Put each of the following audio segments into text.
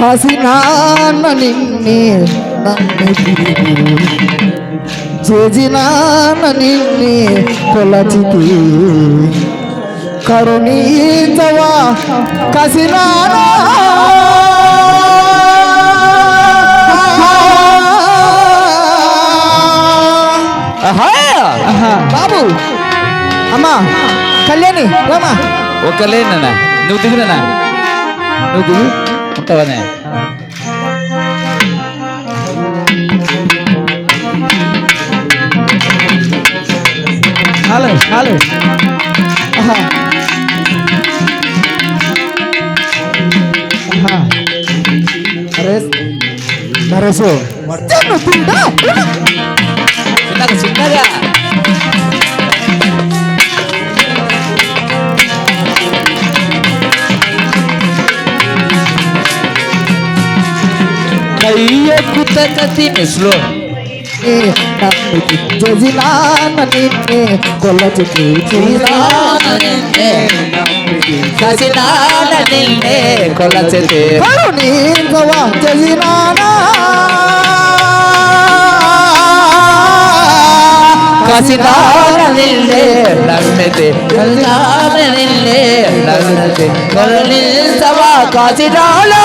ಹಸಿನಾನ ನಿನ್ನೆ ನನ್ನ చేజినాన నిన్నే కొలచితి కరుణీతవా కసినానా ఆహా బాబు అమ్మా కళ్యాణి రామా ఒక్కలేనా నువ్వు దిగునా నువ్వు దిగు ఉంటావనే చాలు చాలు ఆహా. ఆహా. నరేష్ నరేషు చెన్నుతుందా? చిన్నగా చిన్నగా كثير مثله ஜிலானே கொல்லத்துக்கு ஜிலானே ஜிலானே கொல்லத்துக்கு நீர்வா ஜிலானா கசிதானே நன்மதே கல்லானே நன்மதே கொல்லில் சவா கசிதானா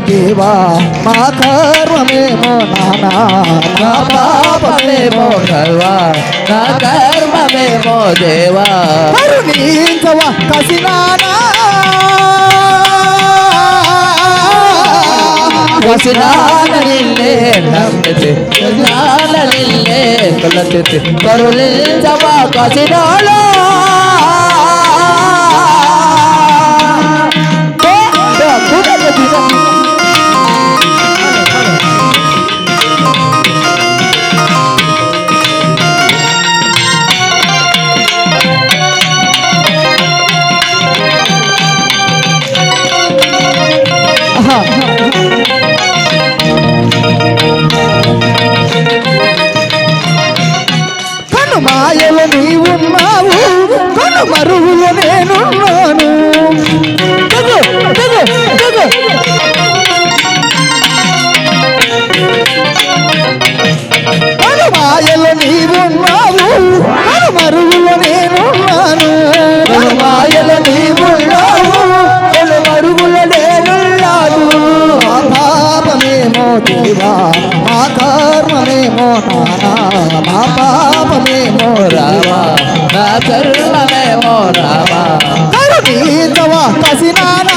దేవా మా కర్మమేమో నానా నా పాపమేమో కర్వా నా కర్మమేమో దేవా. కరుణించవా కసినానా? వసినాన నిల్లే నమ్మితే కసినాన నిల్లే కొలతితే కరుణించవా కసినాలో మరువులు నేనున్నాను. మాయలు నీవున్నావు. కను మరువులు నేనున్నాను. మాయలు నీవున్నావు. కను మరుగుల నేనున్నాను. మా పాపమేమో దేవా మా కర్మమేమో నానా మా పాపమేమో రావా నా కర్మమేమో రావా కరుణీతవా కసినానా